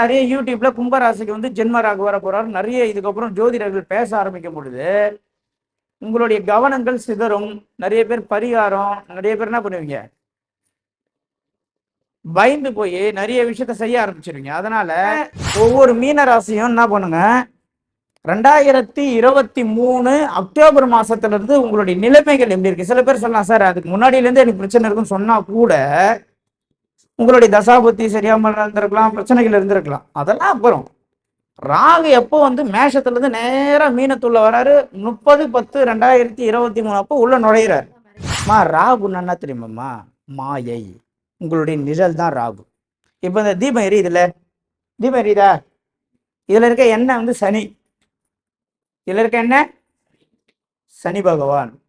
நிறைய யூடியூப்ல கும்பராசிக்கு வந்து ஜென்மராக வர போறாரு. நிறைய இதுக்கப்புறம் ஜோதிடர்கள் பேச ஆரம்பிக்கும் பொழுது உங்களுடைய கவனங்கள் சிதறும். நிறைய பேர் பரிகாரம் நிறைய பேர் என்ன பண்ணுவீங்க? பயந்து போய் நிறைய விஷயத்த செய்ய ஆரம்பிச்சிருவீங்க. அதனால ஒவ்வொரு மீன ராசியும் என்ன பண்ணுங்க? ரெண்டாயிரத்தி இருபத்தி மூணு அக்டோபர் மாசத்துல இருந்து உங்களுடைய நிலைமைகள் எப்படி இருக்கு? சில பேர் சொல்லலாம் சார் அதுக்கு முன்னாடியிலேருந்து எனக்கு பிரச்சனை இருக்குன்னு சொன்னா கூட உங்களுடைய தசாபுத்தி சரியாமல் இருந்திருக்கலாம் பிரச்சனைகள் இருந்திருக்கலாம். அதெல்லாம் அப்புறம். ராகு எப்போ வந்து மேஷத்துலேருந்து நேராக மீனத்துள்ள வராரு. முப்பது பத்து ரெண்டாயிரத்தி இருபத்தி மூணு அப்போ உள்ள நுழையிறார். மா ராகு என்ன தெரியுமாம்மா? மாயை. உங்களுடைய நிழல் தான் ராகு. இப்போ இந்த தீபம் எரியுதுல்ல? தீபம் எரியுதா? இதில் இருக்க எண்ணெய் வந்து சனி? இதில் இருக்க என்ன? சனி பகவான்.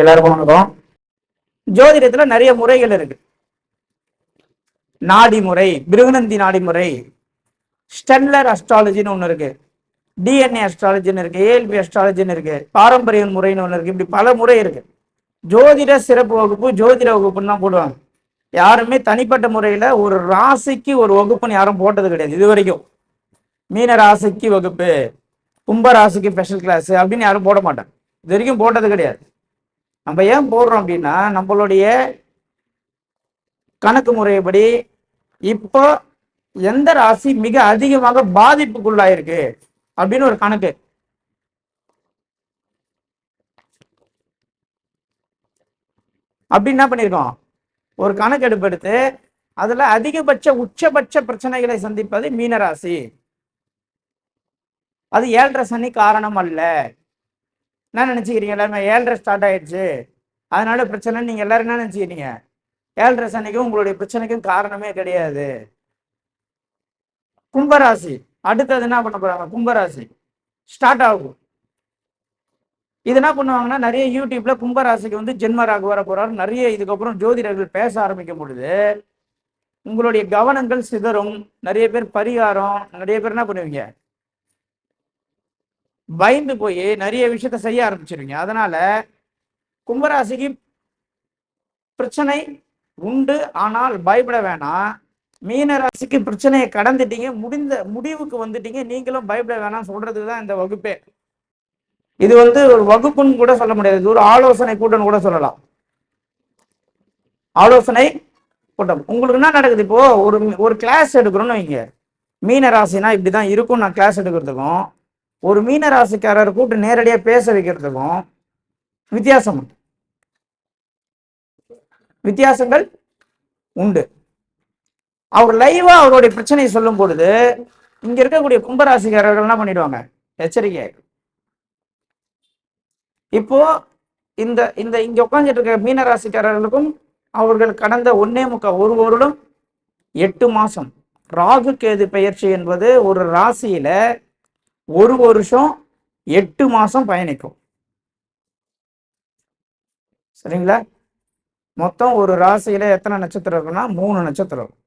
எல்லாருக்கும் வணக்கம். ஜோதிடத்துல நிறைய முறைகள் இருக்கு. நாடி முறை பிருகுநந்தி நாடி முறை ஸ்டென்லர் அஸ்ட்ராலஜின்னு ஒன்று இருக்கு. டிஎன்ஏ அஸ்ட்ராலஜின்னு இருக்கு ஏஎல்பி அஸ்ட்ராலஜின்னு இருக்கு பாரம்பரிய முறைன்னு ஒன்று இருக்கு. இப்படி பல முறை இருக்கு. ஜோதிட சிறப்பு வகுப்பு ஜோதிட வகுப்புன்னு தான் போடுவாங்க. யாருமே தனிப்பட்ட முறையில ஒரு ராசிக்கு ஒரு வகுப்புன்னு யாரும் போட்டது கிடையாது. இது வரைக்கும். மீன ராசிக்கு வகுப்பு கும்ப ராசிக்கு ஸ்பெஷல் கிளாஸ் அப்படின்னு யாரும் போட மாட்டாங்க. இது வரைக்கும் போட்டது கிடையாது. நம்ம ஏன் போடுறோம் அப்படின்னா நம்மளுடைய கணக்கு முறைப்படி இப்போ எந்த ராசி மிக அதிகமாக பாதிப்புக்குள்ளாயிருக்கு அப்படின்னு ஒரு கணக்கு. அப்படி என்ன பண்ணியிருக்கோம் ஒரு கணக்கெடுப்பு எடுத்து அதுல அதிகபட்ச உச்சபட்ச பிரச்சனைகளை சந்திப்பது மீனராசி. அது ஏழரை சனி காரணம் அல்ல. என்ன நினச்சிக்கிறீங்க? எல்லாருமே ஏழரை ஸ்டார்ட் ஆயிடுச்சு. அதனால பிரச்சனை நீங்கள் எல்லாரும் என்ன நினச்சிக்கிறீங்க? ஏழரை சனிக்கும் உங்களுடைய பிரச்சனைக்கும் காரணமே கிடையாது. கும்பராசி. அடுத்தது என்ன பண்ண போறாங்க? கும்பராசி. ஸ்டார்ட் ஆகும். இது என்ன பண்ணுவாங்கன்னா நிறைய யூடியூப்ல கும்பராசிக்கு வந்து ஜென்மராக வர போறாரு. நிறைய இதுக்கப்புறம் ஜோதிடர்கள் பேச ஆரம்பிக்கும் பொழுது உங்களுடைய கவனங்கள் சிதறும். நிறைய பேர் பரிகாரம் நிறைய பேர் என்ன பண்ணுவீங்க? பயந்து போய் நிறைய விஷயத்த செய்ய ஆரம்பிச்சிருவீங்க. அதனால கும்பராசிக்கு பிரச்சனை உண்டு. ஆனால் பயப்பட வேணாம் மீன ராசிக்கு பிரச்சனையை கடந்துட்டீங்க. முடிந்த முடிவுக்கு வந்துட்டீங்க. நீங்களும் பயப்பட வேணாம் சொல்றதுக்கு தான் இந்த வகுப்பே. இது வந்து ஒரு வகுப்புன்னு கூட சொல்ல முடியாது. இது ஒரு ஆலோசனை கூட்டம்னு கூட சொல்லலாம். ஆலோசனை கூட்டம். உங்களுக்கு என்ன நடக்குது இப்போ? ஒரு ஒரு கிளாஸ் எடுக்கிறோம்னு வைங்க. மீன ராசினா இப்படிதான் இருக்கும். நான் கிளாஸ் எடுக்கிறதுக்கும். ஒரு மீன ராசிக்காரர் கூப்பிட்டு நேரடியாக பேச வைக்கிறதுக்கும் வித்தியாசம் உண்டு. வித்தியாசங்கள் உண்டு. அவர் லைவா அவருடைய பிரச்சனையை சொல்லும் பொழுது இங்க இருக்கக்கூடிய கும்பராசிக்காரர்கள் என்ன பண்ணிடுவாங்க? எச்சரிக்கை இப்போ இந்த இந்த இங்க உட்காந்துட்டு இருக்க மீனராசிக்காரர்களுக்கும் அவர்கள் கடந்த ஒன்னே முக்கால் ஒரு வருடம் எட்டு மாசம் ராகு கேது பெயர்ச்சி என்பது ஒரு ராசியில ஒரு வருஷம் எட்டு மாசம் பயணிக்கும். சரிங்களா? மொத்தம் ஒரு ராசியில எத்தனை நட்சத்திரம் இருக்குன்னா மூணு நட்சத்திரம் இருக்கும்.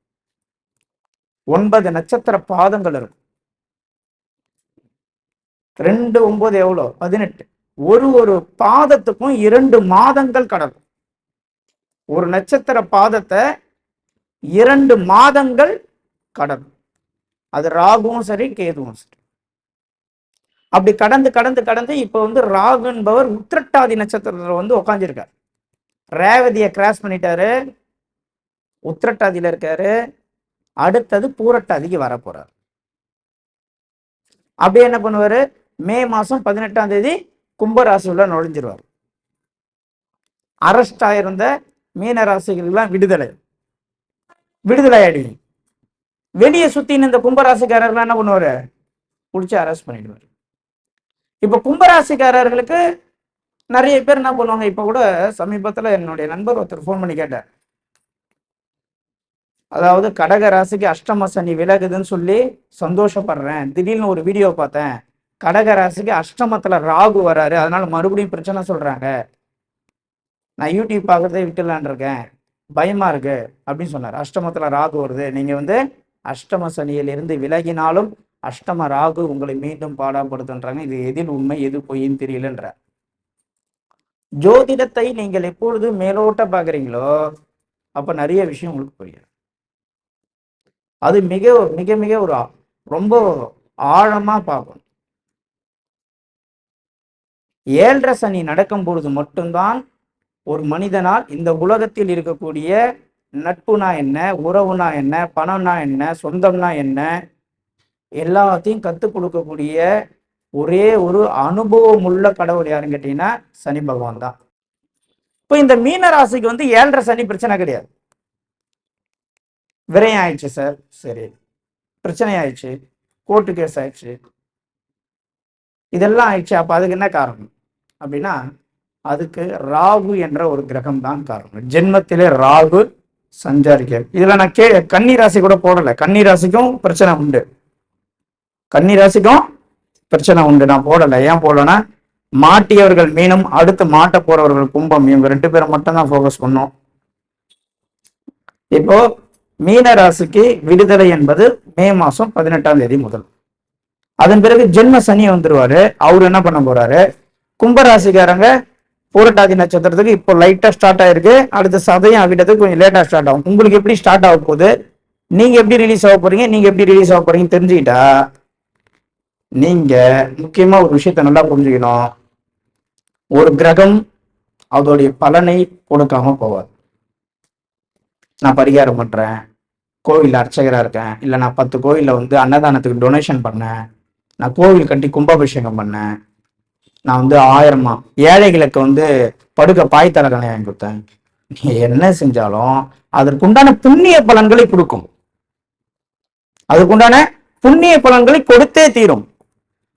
ஒன்பது நட்சத்திர பாதங்கள் இருக்கும். ரெண்டு ஒன்பது எவ்வளோ? பதினெட்டு. ஒரு ஒரு பாதத்துக்கும் இரண்டு மாதங்கள் கடக்கும். ஒரு நட்சத்திர பாதத்தை இரண்டு மாதங்கள் கடக்கும். அது ராகுவும் சரி கேதுவும் சரி. அப்படி கடந்து கடந்து கடந்து இப்போ வந்து ராகு என்பவர் உத்திரட்டாதி நட்சத்திரத்தில் வந்து உக்காந்துருக்கார். ரேவதியை கிராஸ் பண்ணிட்டாரு. உத்திரட்டாதியில் இருக்காரு. அடுத்தது பூரட்டாதிக்கு வர போறார் அப்படியே என்ன பண்ணுவாரு? மே மாசம் பதினெட்டாம் தேதி கும்பராசியுள்ள நுழைஞ்சிருவார். அரெஸ்ட் ஆயிருந்த மீன ராசிகளுக்கெல்லாம் விடுதலை. விடுதலை ஆயிடுவீங்க வெளியே சுத்தின்னு இந்த கும்பராசிக்காரர்லாம் என்ன பண்ணுவாரு? பிடிச்சி அரெஸ்ட் பண்ணிடுவார். இப்ப கும்பராசிக்காரர்களுக்கு நிறைய பேர் என்ன பண்ணுவாங்க? இப்ப கூட சமீபத்துல என்னுடைய நண்பர் ஒருத்தர் ஃபோன் பண்ணி கேட்டார். அதாவது கடக ராசிக்கு அஷ்டம சனி விலகுதுன்னு சொல்லி சந்தோஷப்படுறேன். திடீர்னு ஒரு வீடியோ பார்த்தேன். கடக ராசிக்கு அஷ்டமத்துல ராகு வராரு. அதனால மறுபடியும் பிரச்சனை சொல்றாங்க. நான் யூடியூப் பார்க்குறதே விட்டுலான் இருக்கேன். பயமா இருக்கு அப்படின்னு சொன்னார். அஷ்டமத்துல ராகு வருது. நீங்க வந்து அஷ்டம சனியிலிருந்து விலகினாலும் அஷ்டம ராகு உங்களை மீண்டும் பாடாப்படுத்துன்றாங்க இது எதில் உண்மை எது பொய்ன்னு தெரியலன்ற. ஜோதிடத்தை நீங்கள் எப்பொழுது மேலோட்ட பார்க்குறீங்களோ அப்போ நிறைய விஷயம் உங்களுக்கு புரியும். அது மிக மிக மிக ஒரு ரொம்ப ஆழமா பார்க்கணும் ஏழரை சனி நடக்கும் பொழுது மட்டும்தான் ஒரு மனிதனால் இந்த உலகத்தில் இருக்கக்கூடிய நட்புனா என்ன உறவுனா என்ன பணம்னா என்ன சொந்தம்னா என்ன எல்லாத்தையும் கற்றுக் கொடுக்கக்கூடிய ஒரே ஒரு அனுபவம் உள்ள கடவுள் யாருன்னு கேட்டீங்கன்னா சனி பகவான் தான். இப்போ இந்த மீன ராசிக்கு வந்து ஏழரை சனி பிரச்சனை கிடையாது. விரயம் ஆயிடுச்சு சார். சரி. பிரச்சனை ஆயிடுச்சு கோர்ட்டு கேஸ் ஆயிடுச்சு. இதெல்லாம் ஆயிடுச்சு. அப்போ அதுக்கு என்ன காரணம்? அப்படின்னா அதுக்கு ராகு என்ற ஒரு கிரகம் தான் காரணம். ஜென்மத்திலே ராகு சஞ்சாரிக்க இதுல நான் கே கன்னி ராசி கூட போடலை. கன்னி ராசிக்கும் பிரச்சனை உண்டு. கன்னி ராசிக்கும் பிரச்சனை உண்டு. நான் போடல. ஏன் போடலன்னா மாட்டியவர்கள் மீனும் அடுத்து மாட்ட போறவர்கள் கும்பம். இவங்க ரெண்டு பேரும் மட்டும்தான் ஃபோக்கஸ் பண்ணோம். இப்போ மீன ராசிக்கு விடுதலை என்பது மே மாசம் பதினெட்டாம் தேதி முதல். அதன் பிறகு ஜென்ம சனி வந்துருவாரு. அவரு என்ன பண்ண போறாரு? கும்பராசிக்காரங்க பூரட்டாதி நட்சத்திரத்துக்கு இப்போ லைட்டா ஸ்டார்ட் ஆயிருக்கு. அடுத்து சதயம் ஆகிட்டதுக்கு கொஞ்சம் லேட்டா ஸ்டார்ட் ஆகும். உங்களுக்கு எப்படி ஸ்டார்ட் ஆக போகுது? நீங்க எப்படி ரிலீஸ் ஆக போறீங்க? நீங்க எப்படி ரிலீஸ் ஆக போறீங்கன்னு தெரிஞ்சுக்கிட்டா நீங்க முக்கியமா ஒரு விஷயத்த நல்லா புரிஞ்சுக்கணும். ஒரு கிரகம் அதோடைய பலனை கொடுக்காம போவார் நான் பரிகாரம் பண்றேன் கோவில் அர்ச்சகரா இருக்கேன் இல்ல நான் பத்து கோவில்ல வந்து அன்னதானத்துக்கு டொனேஷன் பண்ணேன் நான் கோவில் கட்டி கும்பாபிஷேகம் பண்ணேன் நான் வந்து ஆயிரமா ஏழைகளுக்கு வந்து படுக்க பாய் தலகனை வாங்கி கொடுத்தேன். நீ என்ன செஞ்சாலும் அதற்குண்டான புண்ணிய பலன்களை கொடுக்கும். அதுக்குண்டான புண்ணிய பலன்களை கொடுத்தே தீரும்.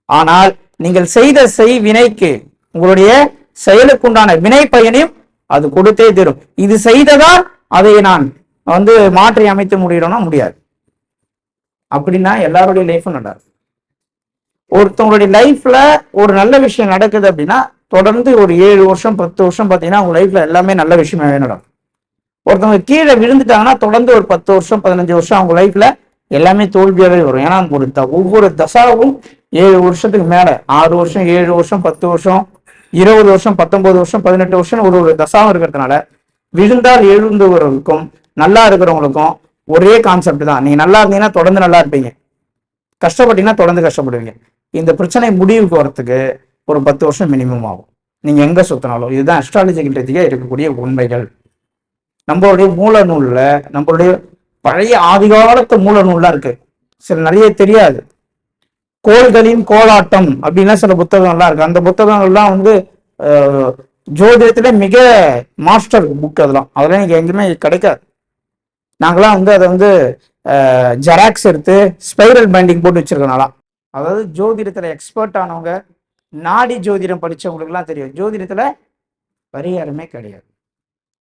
ஆனால் நீங்கள் செய்த செய் வினைக்கு உங்களுடைய செயலுக்குண்டான வினை பயனையும் அது கொடுத்தே தீரும். இது செய்ததால் அதை நான் வந்து மாற்றி அமைத்து முடியணும்னா முடியாது. அப்படின்னா எல்லாருடைய லைஃப்பும் நல்லா இருக்கும். ஒருத்தவங்களுடைய லைஃப்ல ஒரு நல்ல விஷயம் நடக்குது அப்படின்னா தொடர்ந்து ஒரு ஏழு வருஷம் பத்து வருஷம் பார்த்தீங்கன்னா அவங்க லைஃப்ல எல்லாமே நல்ல விஷயமாவே நடக்கும். ஒருத்தவங்க கீழே விழுந்துட்டாங்கன்னா தொடர்ந்து ஒரு பத்து வருஷம் பதினஞ்சு வருஷம் அவங்க லைஃப்ல எல்லாமே தோல்வியாகவே வரும். ஏன்னா ஒரு த- ஒவ்வொரு தசாவும் ஏழு வருஷத்துக்கு மேலே. ஆறு வருஷம் ஏழு வருஷம் பத்து வருஷம் இருபது வருஷம் பத்தொன்பது வருஷம் பதினெட்டு வருஷம் ஒரு ஒரு தசாவும் இருக்கிறதுனால விழுந்தால் எழுந்தவர்களுக்கும் நல்லா இருக்கிறவங்களுக்கும் ஒரே கான்செப்ட் தான். நீங்க நல்லா இருந்தீங்கன்னா தொடர்ந்து நல்லா இருப்பீங்க. கஷ்டப்பட்டீங்கன்னா தொடர்ந்து கஷ்டப்படுவீங்க. இந்த பிரச்சனை முடிவுக்கு வரத்துக்கு ஒரு பத்து வருஷம் மினிமம் ஆகும். நீங்க எங்க சுத்தினாலும் இதுதான் அஸ்ட்ராலஜிக்கிட்டே இருக்கக்கூடிய உண்மைகள். நம்மளுடைய மூல நூலில் நம்மளுடைய பழைய ஆதிகாலத்து மூல நூல்லாம் இருக்கு. சில நிறைய தெரியாது. கோள்களின் கோலாட்டம் அப்படின்லாம் சில புத்தகங்கள்லாம் இருக்கு. அந்த புத்தகங்கள்லாம் வந்து ஜோதிடத்துல மிக மாஸ்டர் புக் அதெல்லாம். அதெல்லாம் எனக்கு எங்கேயுமே கிடைக்காது. நாங்களாம் வந்து அதை வந்து ஜெராக்ஸ் எடுத்து ஸ்பைரல் பைண்டிங் போட்டு வச்சிருக்கனாலாம் அதாவது ஜோதிடத்துல எக்ஸ்பர்ட் ஆனவங்க நாடி ஜோதிடம் படித்தவங்களுக்குலாம் தெரியும். ஜோதிடத்துல பரிகாரமே கிடையாது.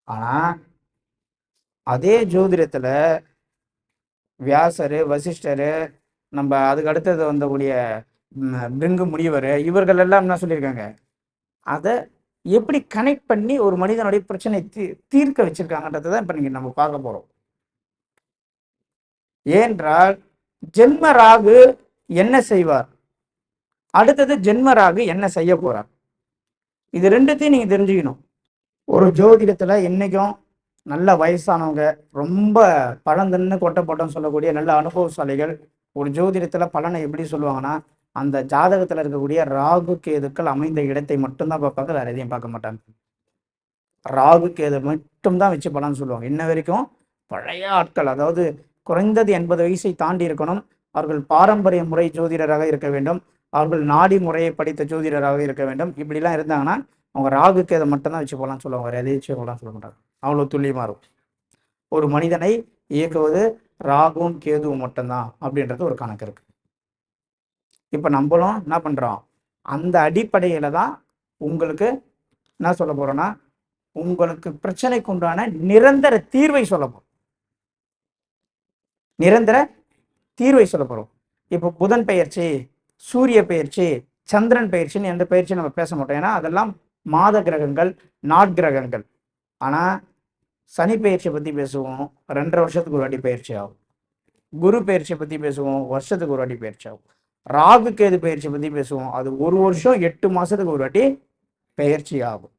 ஆனால் அதே ஜோதிடத்துல வியாசரு வசிஷ்டரு நம்ம அதுக்கு அடுத்தது வந்தக்கூடிய ம், பிருங்கு முனிவர் இவர்கள் எல்லாம் என்ன சொல்லியிருக்காங்க? அதை எப்படி கனெக்ட் பண்ணி ஒரு மனிதனுடைய பிரச்சனை தீ தீர்க்க வச்சிருக்காங்கன்றதை தான் இப்போ நீங்கள் நம்ம பார்க்க போகிறோம் ஏனென்றால் ஜென்ம ராகு என்ன செய்வார்? அடுத்தது ஜென்ம ராகு என்ன செய்ய போகிறார் இது ரெண்டுத்தையும் நீங்கள் தெரிஞ்சுக்கணும். ஒரு ஜோதிடத்தில் என்னைக்கும் நல்ல வயசானவங்க ரொம்ப பழந்தன்னு கொட்டப்பட்டம் சொல்லக்கூடிய நல்ல அனுபவசாலிகள் ஒரு ஜோதிடத்தில் பலனை எப்படி சொல்லுவாங்கன்னா அந்த ஜாதகத்தில் இருக்கக்கூடிய ராகு கேதுக்கள் அமைந்த இடத்தை மட்டும்தான் பார்ப்பாங்க வேற எதையும் பார்க்க மாட்டாங்க. ராகு கேது மட்டும்தான் வச்சு பலன் சொல்லுவாங்க. இன்ன வரைக்கும் பழைய ஆட்கள் அதாவது குறைந்தது எண்பது வயசை தாண்டி இருக்கணும். அவர்கள் பாரம்பரிய முறை ஜோதிடராக இருக்க வேண்டும். அவர்கள் நாடி முறையை படித்த ஜோதிடராக இருக்க வேண்டும். இப்படிலாம் இருந்தாங்கன்னா அவங்க ராகு கேதை மட்டும்தான் வச்சு போகலாம்னு சொல்லுவாங்க வேறு எதையும் வச்சு போகலாம்னு சொல்ல மாட்டாங்க. அவ்வளோ துல்லியமாக இருக்கும். ஒரு மனிதனை இயக்குவது ராகுவும் கேதுவும் மட்டும்தான் அப்படின்றது ஒரு கணக்கு இருக்கு. இப்போ நம்மளும் என்ன பண்ணுறோம் அந்த அடிப்படையில் தான் உங்களுக்கு என்ன சொல்ல போறோம்னா உங்களுக்கு பிரச்சனைக்கு உண்டான நிரந்தர தீர்வை சொல்ல போகிறோம் நிரந்தர தீர்வை சொல்ல போகிறோம் இப்போ புதன் பயிற்சி சூரிய பயிற்சி சந்திரன் பயிற்சின்னு எந்த பயிற்சியும் நம்ம பேச மாட்டோம். ஏன்னா அதெல்லாம் மாத கிரகங்கள் நாட்கிரகங்கள். ஆனா சனி பயிற்சியை பற்றி பேசுவோம். ரெண்டரை வருஷத்துக்கு ஒரு வாட்டி பயிற்சி ஆகும். குரு பயிற்சியை பற்றி பேசுவோம். வருஷத்துக்கு ஒரு வாட்டி பயிற்சி ஆகும். ராகு கேது பயிற்சியை பற்றி பேசுவோம். அது ஒரு வருஷம் எட்டு மாதத்துக்கு ஒரு வாட்டி பயிற்சி ஆகும்.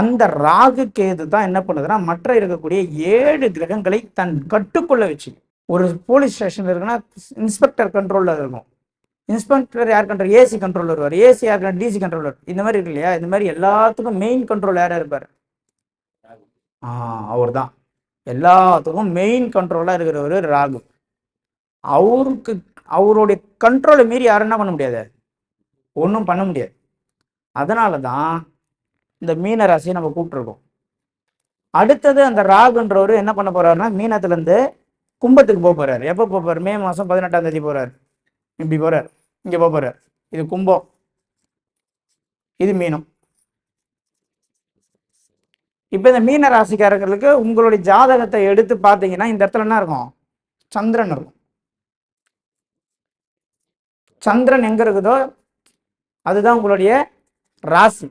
அந்த ராகு கேது தான் என்ன பண்ணுதுன்னா மற்ற இருக்கக்கூடிய ஏழு கிரகங்களை தன் கட்டுக்குள்ள வச்சு ஒரு போலீஸ் ஸ்டேஷன் இருக்குன்னா இன்ஸ்பெக்டர் கண்ட்ரோலில் இருக்கும் இன்ஸ்பெக்டர் யார் கண்ட்ரோல் ஏசி கண்ட்ரோல் வருவார். ஏசி யார் டிசி கண்ட்ரோலர் இந்த மாதிரி இருக்கு இல்லையா? இந்த மாதிரி எல்லாத்துக்கும் மெயின் கண்ட்ரோல் யாராக இருப்பார்? அவர் தான் எல்லாத்துக்கும் மெயின் கண்ட்ரோலாக இருக்கிறவர் ராகு. அவருக்கு அவருடைய கண்ட்ரோலை மீறி யாரும் என்ன பண்ண முடியாது? ஒன்றும் பண்ண முடியாது. அதனால தான் இந்த மீன ராசியை நம்ம கூப்பிட்டுருக்கோம். அடுத்தது அந்த ராகுன்றவர் என்ன பண்ண போறாருன்னா மீனத்துலேருந்து கும்பத்துக்கு போக போறாரு. எப்போ போக போறாரு? மே மாதம் பதினெட்டாம் தேதி போறாரு. இப்படி போறார். இங்கே போக போறார். இது கும்பம். இது மீனம். இப்போ இந்த மீன ராசிக்காரர்களுக்கு உங்களுடைய ஜாதகத்தை எடுத்து பார்த்தீங்கன்னா இந்த இடத்துல என்ன இருக்கும்? சந்திரன் இருக்கும். சந்திரன் எங்க இருக்குதோ அதுதான் உங்களுடைய ராசி.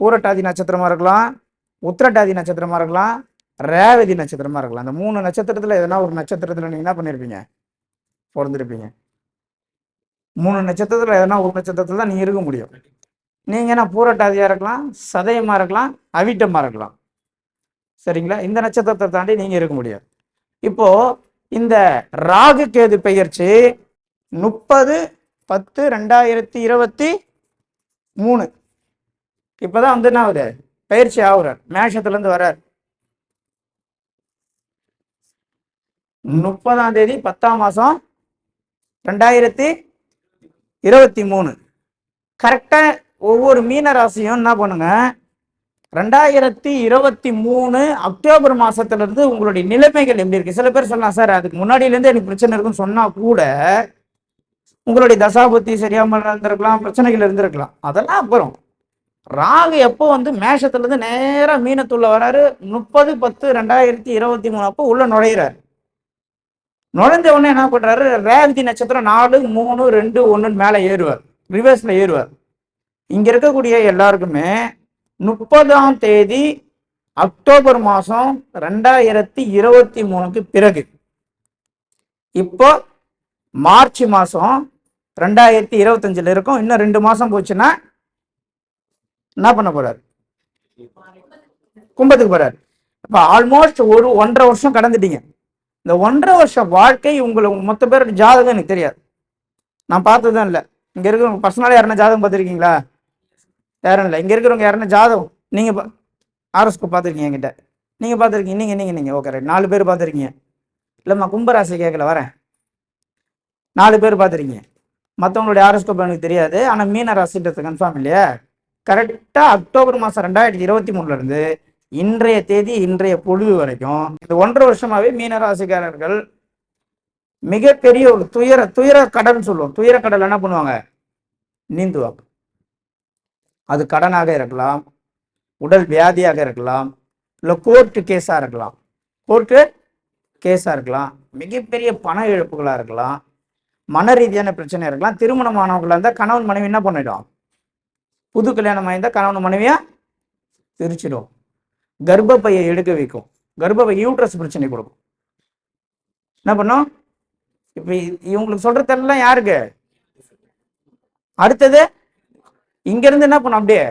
பூரட்டாதி நட்சத்திரமா இருக்கலாம் உத்திரட்டாதி நட்சத்திரமா இருக்கலாம் ரேவதி நட்சத்திரமா இருக்கலாம். அந்த மூணு நட்சத்திரத்துல எதனா ஒரு நட்சத்திரத்துல நீங்க என்ன பண்ணிருப்பீங்க? பிறந்திருப்பீங்க. மூணு நட்சத்திரத்துல எதனா ஒரு நட்சத்திரத்துல தான் நீங்க இருக்க முடியும். நீங்க என்ன பூரட்டாதியா இருக்கலாம் சதயமா இருக்கலாம் அவிட்டமா இருக்கலாம். சரிங்களா? இந்த நட்சத்திரத்தை தாண்டி நீங்க இருக்க முடியாது. இப்போ இந்த ராகு கேது பெயர்ச்சி முப்பது பத்து ரெண்டாயிரத்தி இருபத்தி மூணு. இப்பதான் வந்து என்ன ஆகுது? பயிற்சி ஆகுறார். மேஷத்துல இருந்து வர்றார். முப்பதாம் தேதி பத்தாம் மாசம் ரெண்டாயிரத்தி இருபத்தி மூணு. கரெக்டா ஒவ்வொரு மீன ராசியும் என்ன பண்ணுங்க? ரெண்டாயிரத்தி இருபத்தி மூணு அக்டோபர் மாசத்துல இருந்து உங்களுடைய நிலைமைகள் எப்படி இருக்கு? சில பேர் சொல்லலாம் சார் அதுக்கு முன்னாடியில இருந்து எனக்கு பிரச்சனை இருக்குன்னு சொன்னா கூட உங்களுடைய தசாபுத்தி சரியாமல் இருந்திருக்கலாம் பிரச்சனைகள் இருந்திருக்கலாம். அதெல்லாம் அப்புறம். ராகு எப்போ வந்து மேஷத்துல இருந்து மீனத்துள்ள வராரு. முப்பது பத்து ரெண்டாயிரத்தி இருபத்தி மூணு அப்போ உள்ள நுழையிறாரு. நுழைஞ்ச உடனே என்ன பண்றாரு? ரேவதி நட்சத்திரம் நாலு மூணு ரெண்டு ஒன்றுன்னு மேலே ஏறுவார். ரிவர்ஸ்ல ஏறுவார். இங்க இருக்கக்கூடிய எல்லாருக்குமே முப்பதாம் தேதி அக்டோபர் மாதம் ரெண்டாயிரத்தி இருபத்தி மூணுக்கு பிறகு. இப்போ மார்ச் மாதம் ரெண்டாயிரத்தி இருபத்தஞ்சில் இருக்கும். இன்னும் ரெண்டு மாதம் போச்சுன்னா என்ன பண்ண போறாரு? கும்பத்துக்கு போறாரு. இப்போ ஆல்மோஸ்ட் ஒரு ஒன்றரை வருஷம் கடந்துட்டீங்க. இந்த ஒன்றரை வருஷம் வாழ்க்கை உங்களுக்கு மொத்த பேரோட ஜாதகம் எனக்கு தெரியாது. நான் பார்த்ததும் இல்லை. இங்கே இருக்கிற பர்சனலாக யாருன்னா ஜாதகம் பார்த்துருக்கீங்களா? யாரும் இல்லை. இங்கே இருக்கிறவங்க யாருன்னா ஜாதகம். பா ஆர்எஸ்க்கு பார்த்துருக்கீங்க என்கிட்ட. நீங்கள் பார்த்துருக்கீங்க நீங்கள் நீங்கள் நீங்கள் ஓகே ரைட் நாலு பேர் பார்த்துருக்கீங்க. இல்லைம்மா கும்பராசி கேட்கல வரேன். நாலு பேர் பார்த்துருக்கீங்க. மற்றவங்களுடைய ஆரோஸ்கோப் எனக்கு தெரியாது. ஆனால் மீன ராசின்றது கன்ஃபார்ம் இல்லையா? கரெக்டாக அக்டோபர் மாதம் ரெண்டாயிரத்தி இருபத்தி மூணுலேருந்து இன்றைய தேதி இன்றைய பொழுது வரைக்கும் இந்த ஒன்றரை வருஷமாகவே மீனராசிக்காரர்கள் மிகப்பெரிய ஒரு துயர துயர கடல்னு சொல்லுவோம். துயர கடல் என்ன பண்ணுவாங்க? நீந்துவாங்க. அது கடனாக இருக்கலாம் உடல் வியாதியாக இருக்கலாம் இல்லை கோர்ட்டு கேஸாக இருக்கலாம். கோர்ட்டு கேஸாக இருக்கலாம் மிகப்பெரிய பண இழப்புகளாக இருக்கலாம் மன ரீதியான பிரச்சனை இருக்கலாம் திருமணமானவங்களா இருந்தால் கணவன் மனைவி என்ன பண்ணிடும்? புது கல்யாணம் ஆயிருந்தால் கணவன் மனைவியாக திரிச்சிடும் கர்ப்பப்பையை எடுக்க வைக்கும். கர்ப்பப்பை யூட்ரஸ் பிரச்சனை கொடுக்கும். என்ன பண்ணும்? இப்போ இவங்களுக்கு சொல்கிறதெல்லாம் யாருக்கு? அடுத்தது இங்கேருந்து என்ன பண்ணும் அப்படியே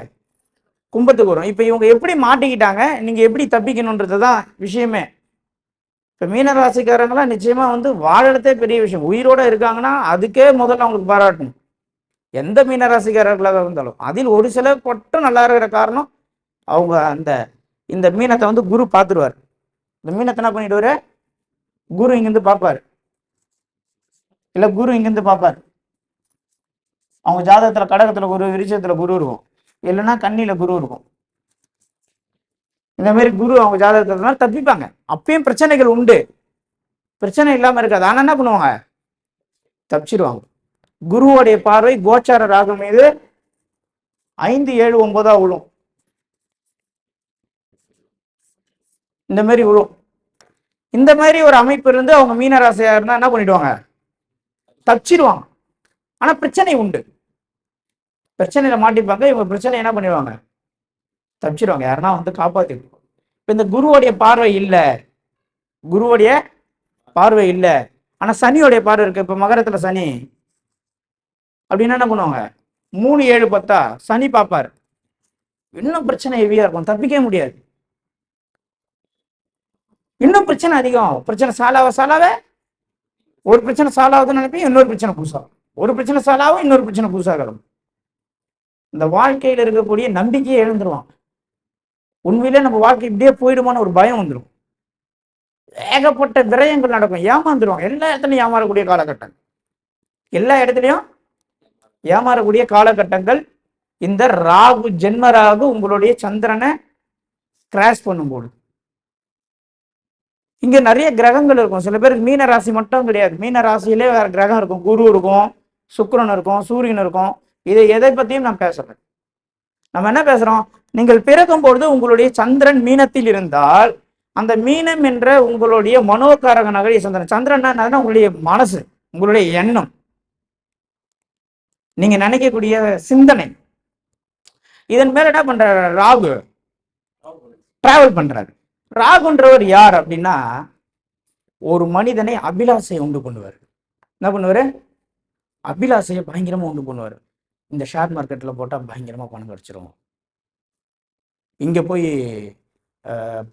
கும்பத்துக்கு வரும். இப்போ இவங்க எப்படி மாட்டிக்கிட்டாங்க? நீங்கள் எப்படி தப்பிக்கணுன்றது தான் விஷயமே. இப்போ மீனராசிக்காரங்களாம் நிச்சயமாக வந்து வாழறதே பெரிய விஷயம். உயிரோட இருக்காங்கன்னா அதுக்கே முதல்ல அவங்களுக்கு பாராட்டணும். எந்த மீனராசிக்காரர்களாக இருந்தாலும். அதில் ஒரு சில மட்டும் நல்லா இருக்கிற காரணம் அவங்க அந்த இந்த மீனத்தை வந்து குரு பார்த்துருவார். இந்த மீனத்தை என்ன பண்ணிடுவார் குரு இங்கேருந்து பார்ப்பாரு. இல்லை குரு இங்கேருந்து பார்ப்பார். அவங்க ஜாதகத்துல கடகத்துல குரு விருச்சத்துல குரு இருக்கும். இல்லைன்னா கண்ணில குரு இருக்கும். இந்த மாதிரி குரு அவங்க ஜாதகத்துல தப்பிப்பாங்க. அப்பயும் பிரச்சனைகள் உண்டு. பிரச்சனை இல்லாம இருக்காது. ஆனா என்ன பண்ணுவாங்க? தப்பிச்சிருவாங்க. குருவோடைய பார்வை கோச்சார ராகம் மீது ஐந்து ஏழு ஒன்பதா விழும் இந்த மாதிரி விழும் இந்த மாதிரி ஒரு அமைப்பு இருந்து அவங்க மீனராசியா இருந்தா என்ன பண்ணிடுவாங்க? தப்பிச்சிருவாங்க. ஆனா பிரச்சனை உண்டு. பிரச்சனையில மாட்டிப்பாங்க இவங்க பிரச்சனை என்ன பண்ணிடுவாங்க? தப்பிச்சிருவாங்க யாருன்னா வந்து காப்பாத்தி இப்ப இந்த குருவோடைய பார்வை இல்ல. குருவோடைய பார்வை இல்ல. ஆனா சனியோடைய பார்வை இருக்கு. இப்ப மகரத்துல சனி. அப்படின்னா என்ன பண்ணுவாங்க? மூணு ஏழு பத்தா சனி பார்ப்பார். இன்னும் பிரச்சனை ஹெவியா இருக்கும். தப்பிக்கவே முடியாது. இன்னும் பிரச்சனை அதிகம். பிரச்சனை சாலாவ சாலாவ ஒரு பிரச்சனை சாலாவதுன்னு நினைப்பேன் இன்னொரு பிரச்சனை புதுசாகும் ஒரு பிரச்சனை சாலாவும் இன்னொரு பிரச்சனை புதுசாக கிளம்பும் இந்த வாழ்க்கையில இருக்கக்கூடிய நம்பிக்கையை எழுந்துருவான் உண்மையிலே நம்ம வாழ்க்கை இப்படியே போயிடுமான்னு ஒரு பயம் வந்துடும் ஏகப்பட்ட விரயங்கள் நடக்கும். ஏமாந்துருவாங்க எல்லா இடத்துலையும் ஏமாறக்கூடிய காலகட்டம். எல்லா இடத்துலையும் ஏமாறக்கூடிய காலகட்டங்கள். இந்த ராகு ஜென்ம ராகு உங்களுடைய சந்திரனை கிராஷ் பண்ணும்போது. இங்க நிறைய கிரகங்கள் இருக்கும். சில பேருக்கு மீன ராசி மட்டும் கிடையாது. மீன ராசியிலே வேற கிரகம் இருக்கும். குரு இருக்கும் சுக்கரன் இருக்கும் சூரியன் இருக்கும். இதை எதை பத்தியும் நான் பேசுறேன் நம்ம என்ன பேசுறோம்? நீங்கள் பிறக்கும் பொழுது உங்களுடைய சந்திரன் மீனத்தில் இருந்தால் அந்த மீனம் என்ற உங்களுடைய மனோகாரக நகரிய சந்திரன் சந்திரன் என்னன்னா உங்களுடைய மனசு உங்களுடைய எண்ணம். நீங்க நினைக்கக்கூடிய சிந்தனை. இதன் மேல என்ன பண்றாரு? ராகு. டிராவல் பண்றாரு. ராகுன்றவர் யார் அப்படின்னா ஒரு மனிதனை அபிலாசையை உண்டு பண்ணுவார். என்ன பண்ணுவாரு? அபிலாசையை பயங்கரமா உண்டு பண்ணுவார். இந்த ஷேர் மார்க்கெட்டில் போட்டால் பயங்கரமாக பணம் கிடச்சிரும். இங்கே போய்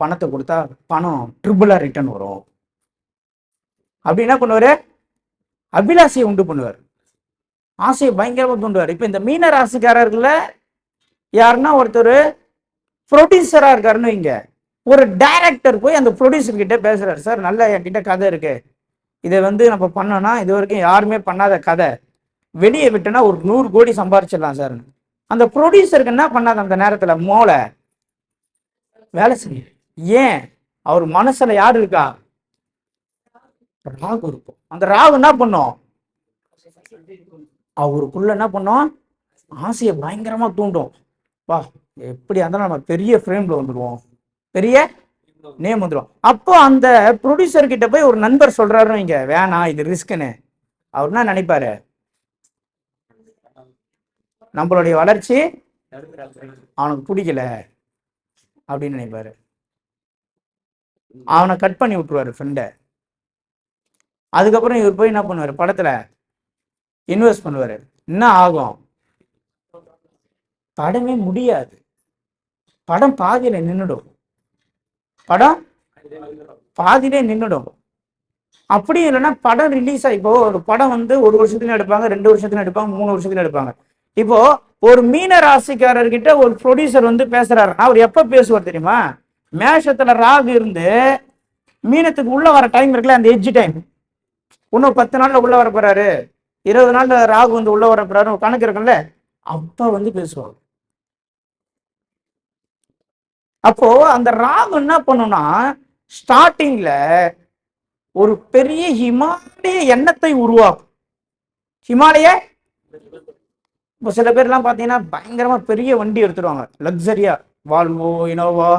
பணத்தை கொடுத்தா பணம் ட்ரிபிளாக ரிட்டர்ன் வரும். அப்படி என்ன பண்ணுவாரு? அபிலாசையை உண்டு பண்ணுவார். ஆசையை பயங்கரமாக தூண்டுவார். இப்போ இந்த மீன ராசிக்காரர்களில் யாருன்னா ஒருத்தர் ப்ரொடியூசராக இருக்காருன்னு வைங்க. ஒரு டைரக்டர் போய் அந்த ப்ரொடியூசர் கிட்ட பேசுறாரு. சார் நல்ல என்கிட்ட கதை இருக்கு. இதை வந்து நம்ம பண்ணோம்னா இது வரைக்கும் யாருமே பண்ணாத கதை. வெளியே விட்டோன்னா ஒரு நூறு கோடி சம்பாரிச்சிடலாம் சார். அந்த ப்ரொடியூசருக்கு என்ன பண்ணாது அந்த நேரத்தில்? மோளை. வேலை செய்ய. ஏன்? அவர் மனசுல யார் இருக்கா? ராகு இருக்கும். அந்த ராகு என்ன பண்ணும்? அவருக்குள்ள என்ன பண்ணும்? ஆசையை பயங்கரமா தூண்டும். வா எப்படி இருந்தாலும் நம்ம பெரிய ஃப்ரேம்ல வந்துடுவோம் பெரிய நேம் வந்துடும் அப்போ அந்த ப்ரொடியூசர் கிட்ட போய் ஒரு நண்பர் சொல்றாரு இங்க வேணாம் இது ரிஸ்க்னு அவர் என்ன நினைப்பாரு? நம்மளுடைய வளர்ச்சி அவனுக்கு பிடிக்கல அப்படின்னு நினைப்பாரு. அவனை கட் பண்ணி விட்டுருவாரு ஃப்ரெண்டை அதுக்கப்புறம் இவர் போய் என்ன பண்ணுவாரு? படத்துல இன்வெஸ்ட் பண்ணுவாரு. என்ன ஆகும்? படமே முடியாது. படம் பாதியில நின்னுடும். படம் பாதியிலே நின்னுடும். அப்படி இல்லைன்னா படம் ரிலீஸ் ஆகி இப்போ ஒரு படம் வந்து ஒரு வருஷத்துல எடுப்பாங்க ரெண்டு வருஷத்துல எடுப்பாங்க மூணு வருஷத்துல எடுப்பாங்க. இப்போ ஒரு மீன ராசிக்காரர்கிட்ட ஒரு ப்ரொடியூசர் வந்து பேசுறாருன்னா அவர் எப்ப பேசுவார் தெரியுமா? மேஷத்துல ராகு இருந்து மீனத்துக்கு உள்ள வர டைம் இருக்குல்ல அந்த எஜ்ஜி டைம் இன்னும் பத்து நாள்ல உள்ள வர போறாரு. இருபது நாள்ல ராகு வந்து உள்ள வர போறாரு கணக்கு இருக்குல்ல அப்ப வந்து பேசுவார். அப்போ அந்த ராகு என்ன பண்ணும்னா ஸ்டார்டிங்ல ஒரு பெரிய ஹிமாலய எண்ணத்தை உருவாக்கும். ஹிமாலய இப்போ சில பேர்லாம் பார்த்தீங்கன்னா பயங்கரமாக பெரிய வண்டி எடுத்துருவாங்க. லக்ஸரியா வால்வோ இனோவா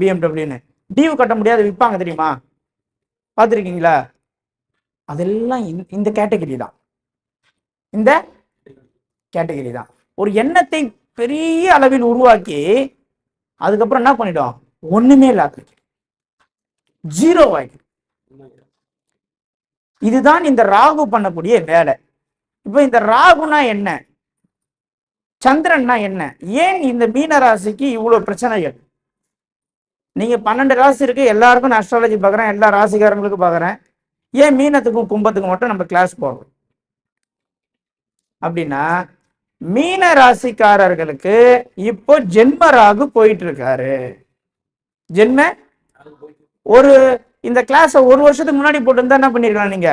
பிஎம்டபிள்யூன்னு டியூ கட்ட முடியாது விற்பாங்க தெரியுமா? பார்த்துருக்கீங்களா அதெல்லாம் இந்த- இந்த கேட்டகரி தான். இந்த கேட்டகரி தான். ஒரு எண்ணத்தை பெரிய அளவில் உருவாக்கி அதுக்கப்புறம் என்ன பண்ணிடும்? ஒண்ணுமே இல்லாத ஜீரோ ஆகிடும் இதுதான் இந்த ராகு பண்ணக்கூடிய வேலை. இப்போ இந்த ராகுனா என்ன? சந்திரன்னா என்ன? ஏன் இந்த மீன ராசிக்கு இவ்வளோ பிரச்சனைகள்? நீங்கள் பன்னெண்டு ராசி இருக்கு எல்லாருக்கும் நான் அஸ்ட்ராலஜி பார்க்குறேன் எல்லா ராசிக்காரங்களுக்கும் பார்க்குறேன். ஏன் மீனத்துக்கும் கும்பத்துக்கும் மட்டும் நம்ம கிளாஸ் போகிறோம் அப்படின்னா மீன ராசிக்காரர்களுக்கு இப்போ ஜென்ம ராகு போயிட்டு இருக்காரு ஜென்ம? ஒரு இந்த கிளாஸை ஒரு வருஷத்துக்கு முன்னாடி போட்டிருந்தா என்ன பண்ணிருக்கலாம் நீங்க?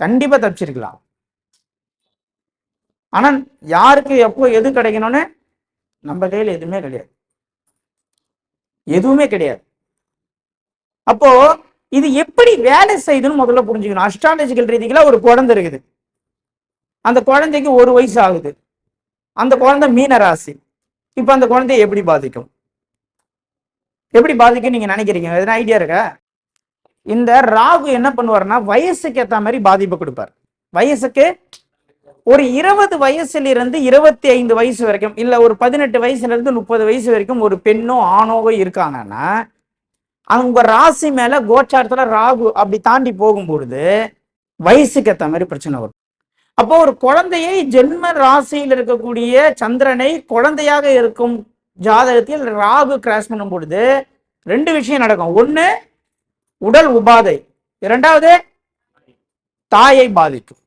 கண்டிப்பா தப்பிச்சிருக்கலாம். ஆனால் யாருக்கு எப்போ எது கிடைக்கணும்னு நம்ம கையில் எதுவுமே கிடையாது. எதுவுமே கிடையாது. அப்போ இது எப்படி வேலை செய்யுதுன்னு முதல்ல புரிஞ்சுக்கணும். அஸ்ட்ராலஜிக்கல் ரீதிகளா ஒரு குழந்தை இருக்குது. அந்த குழந்தைக்கு ஒரு வயசு ஆகுது. அந்த குழந்தை மீன ராசி. இப்ப அந்த குழந்தைய எப்படி பாதிக்கும்? எப்படி பாதிக்கும் நீங்க நினைக்கிறீங்க? எதனா ஐடியா இருக்கா? இந்த ராகு என்ன பண்ணுவாருன்னா வயசுக்கு ஏத்த மாதிரி பாதிப்பு கொடுப்பார். வயசுக்கு ஒரு இருபது வயசுல இருந்து இருபத்தி ஐந்து வயசு வரைக்கும் இல்ல ஒரு பதினெட்டு வயசுல இருந்து முப்பது வயசு வரைக்கும் ஒரு பெண்ணோ ஆணோவோ இருக்காங்கன்னா அவங்க ராசி மேல கோச்சாரத்துல ராகு அப்படி தாண்டி போகும்பொழுது வயசுக்கு ஏத்த மாதிரி பிரச்சனை வரும். அப்போ ஒரு குழந்தையை ஜென்ம ராசியில் இருக்கக்கூடிய சந்திரனை குழந்தையாக இருக்கும் ஜாதகத்தில் ராகு கிராஸ் பண்ணும் பொழுது ரெண்டு விஷயம் நடக்கும். ஒன்று உடல் உபாதை. இரண்டாவது தாயை பாதிக்கும்.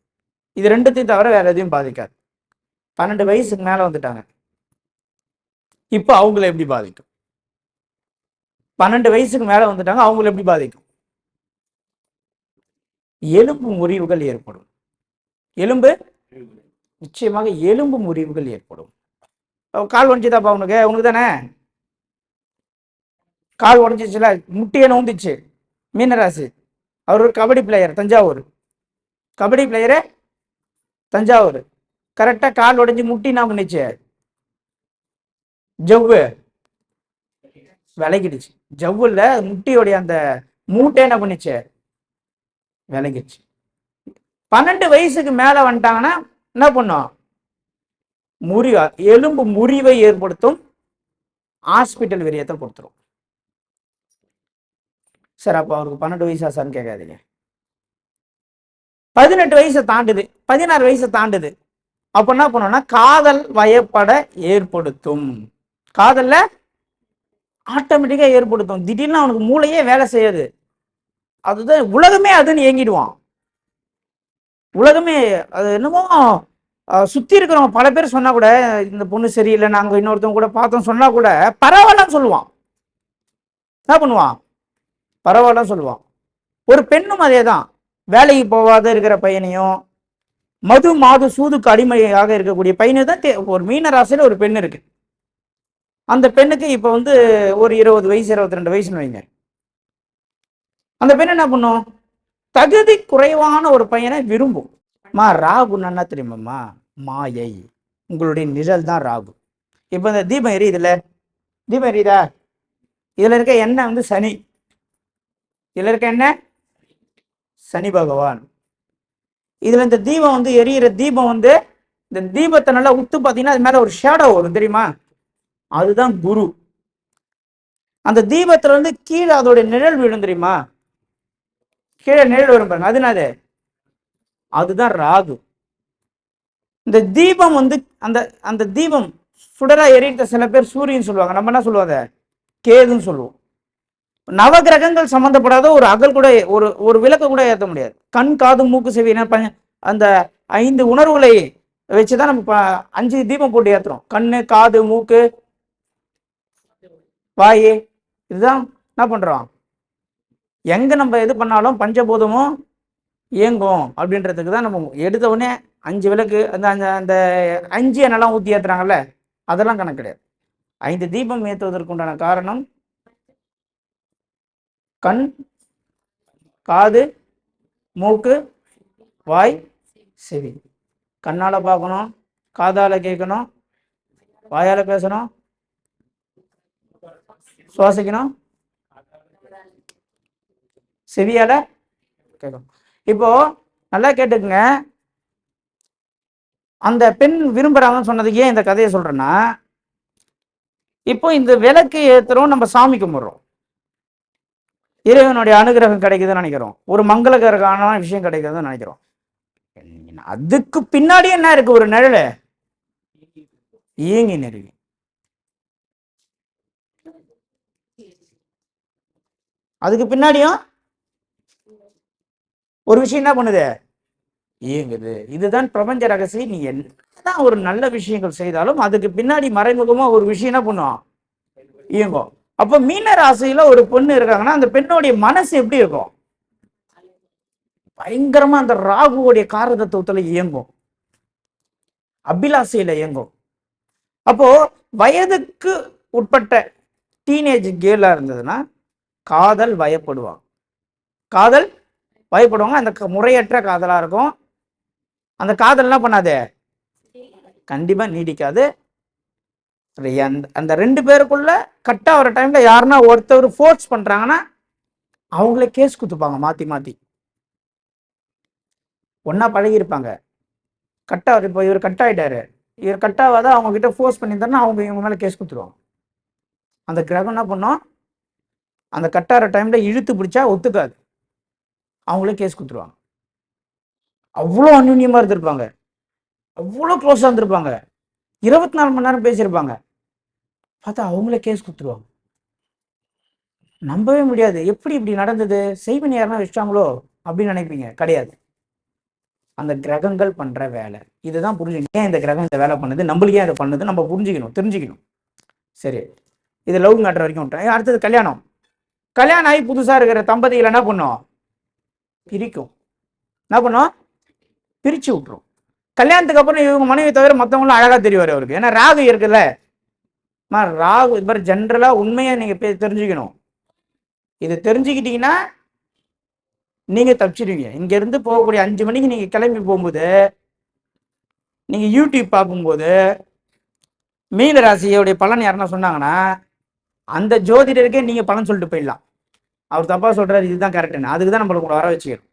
இது ரெண்டுத்தையும் தவிர வேற எதையும் பாதிக்காது. பன்னெண்டு வயசுக்கு மேல வந்துட்டாங்க. இப்போ அவங்கள எப்படி பாதிக்கும்? பன்னெண்டு வயசுக்கு மேல வந்துட்டாங்க அவங்கள எப்படி பாதிக்கும்? எலும்பு முறிவுகள் ஏற்படும். எலும்பு? நிச்சயமாக எலும்பு முறிவுகள் ஏற்படும். கால் உடஞ்சிதாப்பா உனக்கு? உனக்கு தானே? கால் உடஞ்சிச்சுல முட்டியே நோந்துச்சு மீனராசி. அவர் ஒரு கபடி பிளேயர் தஞ்சாவூர். கபடி பிளேயரை தஞ்சாவூர். கரெக்டாக கால் உடைஞ்சி முட்டி என்ன பண்ணுச்சு ஜவ்வு. விலகிடுச்சு. ஜவ்வுல முட்டியோடைய அந்த மூட்டை என்ன பண்ணுச்சு விலகிடுச்சு. பன்னெண்டு வயசுக்கு மேலே வந்துட்டாங்கன்னா என்ன பண்ணும்? முறி எலும்பு முறிவை ஏற்படுத்தும். ஹாஸ்பிட்டல் விரியத்தை கொடுத்துரும். சார் அப்போ அவருக்கு பன்னெண்டு வயசா சார்னு கேட்காதீங்க. பதினெட்டு வயசை தாண்டுது. பதினாறு வயசை தாண்டுது. அப்போ என்ன பண்ணோம்னா காதல் வயப்பட ஏற்படுத்தும். காதல்ல ஆட்டோமேட்டிக்காக ஏற்படுத்தும். திடீர்னு அவனுக்கு மூளையே வேலை செய்யாது. அதுதான் உலகமே அதுன்னு ஏங்கிடுவான். உலகமே அது என்னமோ சுற்றி சுத்தி இருக்கிறவங்க பல பேர் சொன்னா கூட இந்த பொண்ணு சரியில்லை நாங்கள் இன்னொருத்தவங்க கூட பார்த்தோம் சொன்னா கூட பரவாயில்லன்னு சொல்லுவான். என்ன பண்ணுவான்? பரவாயில்லன்னு சொல்லுவான். ஒரு பெண்ணும் அதே தான் வேலைக்கு போகாத இருக்கிற பையனையும் மது மாது சூதுக்கு அடிமையாக இருக்கக்கூடிய பையனை தான் ஒரு மீன ராசியில் ஒரு பெண் இருக்கு. அந்த பெண்ணுக்கு இப்போ வந்து ஒரு இருபது வயசு இருபத்தி ரெண்டு வயசுன்னு வைங்க. அந்த பெண் என்ன பண்ணும்? தகுதி குறைவான ஒரு பையனை விரும்பும். மா ராகு என்ன தெரியுமாம்மா? மாயை. உங்களுடைய நிழல் தான் ராகு. இப்போ இந்த தீபம் எரியுதுல்ல? தீபம் எரியுதா? இதில் இருக்க எண்ணெய் வந்து சனி. இதில் இருக்க எண்ணெய்? சனி பகவான். இதுல இந்த தீபம் வந்து எரியிற தீபம் வந்து இந்த தீபத்தை நல்லா உத்து பார்த்தீங்கன்னா அது மேல ஒரு ஷேடோ வரும் தெரியுமா? அதுதான் குரு. அந்த தீபத்துல இருந்து கீழே அதோட நிழல் விழும் தெரியுமா? கீழே நிழல் வரும் பாருங்க. அது என்னது? அதுதான் ராகு. இந்த தீபம் வந்து அந்த அந்த தீபம் சுடரா எரியிட்ட சில பேர் சூரியன் சொல்லுவாங்க. நம்ம என்ன சொல்லுவாங்க கேதுன்னு சொல்லுவோம். நவகிரகங்கள் சம்பந்தப்படாத ஒரு அகல் கூட ஒரு ஒரு விளக்கு கூட ஏற்ற முடியாது. கண் காது மூக்கு செவி என்ன அந்த ஐந்து உணர்வுகளை வச்சுதான் நம்ம ப- அஞ்சு தீபம் போட்டு ஏற்றுறோம் கண்ணு காது மூக்கு வாய் இதுதான் என்ன பண்றோம்? எங்க நம்ம இது பண்ணாலும் பஞ்சபூதமும் இயங்கும் அப்படின்றதுக்கு தான் நம்ம எடுத்த உடனே அஞ்சு விளக்கு அந்த அந்த அந்த அஞ்சு எண்ணெல்லாம் ஊற்றி ஏற்றுறாங்கல்ல அதெல்லாம் கணக்கு கிடையாது. ஐந்து தீபம் ஏற்றுவதற்கு உண்டான காரணம் கண் காது மூக்கு வாய் செவி. கண்ணால் பார்க்கணும் காதால் கேட்கணும் வாயால் பேசணும் சுவாசிக்கணும் செவியால் கேட்கணும். இப்போ நல்லா கேட்டுக்குங்க. அந்த பெண் விரும்புகிறாங்கன்னு சொன்னதுக்கு ஏன் இந்த கதையை சொல்கிறேன்னா இப்போ இந்த விளக்கு ஏற்றுறோம் நம்ம சாமி கும்பிட்றோம். இறைவனுடைய அனுகிரகம் கிடைக்குதுன்னு நினைக்கிறோம். ஒரு மங்களகரமான விஷயம் கிடைக்குதுன்னு நினைக்கிறோம். அதுக்கு பின்னாடி என்ன இருக்கு? ஒரு நிழல். இயங்கி நெருவி அதுக்கு பின்னாடியும் ஒரு விஷயம் என்ன பண்ணுது? இயங்குது. இதுதான் பிரபஞ்ச ரகசியம். நீ என்னதான் ஒரு நல்ல விஷயங்கள் செய்தாலும் அதுக்கு பின்னாடி மறைமுகமா ஒரு விஷயம் என்ன பண்ணும்? இயங்கும். அப்ப மீன ராசியில ஒரு பெண்ணு இருக்காங்கன்னா அந்த பெண்ணுடைய மனசு எப்படி இருக்கும்? பயங்கரமா அந்த ராகுவோடைய காரதத்துவத்துல இயங்கும். அபிலாசையில இயங்கும். அப்போ வயதுக்கு உட்பட்ட டீனேஜ் கேர்லா இருந்ததுன்னா காதல் வயப்படுவாங்க. காதல் பயப்படுவாங்க அந்த முறையற்ற காதலா இருக்கும். அந்த காதல் என்ன பண்ணாது? கண்டிப்பா நீடிக்காது. அந்த அந்த ரெண்டு பேருக்குள்ள கட் ஆகிற டைம்ல யாருன்னா ஒருத்தர் ஃபோர்ஸ் பண்றாங்கன்னா அவங்களே கேஸ் குத்துப்பாங்க மாத்தி மாத்தி. ஒன்றா பழகியிருப்பாங்க. கட் ஆகுது இப்போ இவர் கட் ஆகிட்டாரு இவர் கட் ஆகாத அவங்க கிட்ட ஃபோர்ஸ் பண்ணியிருந்தாருன்னா அவங்க இவங்க மேலே கேஸ் கொடுத்துருவாங்க. அந்த கிரகம் என்ன பண்ணும்? அந்த கட் ஆகிற டைம்ல இழுத்து பிடிச்சா ஒத்துக்காது. அவங்களே கேஸ் கொடுத்துருவாங்க. அவ்வளோ அந்யுன்யமா இருந்திருப்பாங்க. அவ்வளோ க்ளோஸாக இருந்திருப்பாங்க. இருபத்தி நாலு மணி நேரம் பேசியிருப்பாங்க. பார்த்தா அவங்களே கேஸ் கொடுத்துருவாங்க. நம்பவே முடியாது. எப்படி இப்படி நடந்தது? செய்வன் யாருன்னா வச்சிட்டாங்களோ அப்படின்னு நினைப்பீங்க. கிடையாது. அந்த கிரகங்கள் பண்ற வேலை. இதுதான் புரிஞ்சுக்கணும் ஏன் இந்த கிரகம் இந்த வேலை பண்ணுது? நம்மளுக்கு ஏன் இதை பண்ணுது. நம்ம புரிஞ்சுக்கணும் தெரிஞ்சுக்கணும். சரி. இது லவ் மேட்டர் வரைக்கும் விட்டேன் அடுத்தது கல்யாணம். கல்யாணம் ஆகி புதுசா இருக்கிற தம்பதியில் என்ன பண்ணும்? பிரிக்கும். என்ன பண்ணும்? பிரிச்சு விட்டுரும். கல்யாணத்துக்கு அப்புறம் இவங்க மனைவி தவிர மற்றவங்களும் அழகா தெரிவார் அவருக்கு. ஏன்னா ராகு இருக்குல்ல. ராகு இது மாதிரி ஜென்ரலாக உண்மையா நீங்கள் பே- தெரிஞ்சுக்கணும். இதை தெரிஞ்சுக்கிட்டீங்கன்னா நீங்கள் தப்பிச்சிடுவீங்க. இங்கேருந்து போகக்கூடிய அஞ்சு மணிக்கு நீங்கள் கிளம்பி போகும்போது நீங்கள் யூடியூப் பார்க்கும்போது மீன ராசியோடைய பலன் யாருன்னா சொன்னாங்கன்னா அந்த ஜோதிடருக்கே நீங்கள் பலன் சொல்லிட்டு போயிடலாம். அவர் தப்பாக சொல்றாரு இதுதான் கரெக்டுன்னு அதுக்கு தான் நம்மளுக்கு உங்களை வர வச்சுக்கணும்.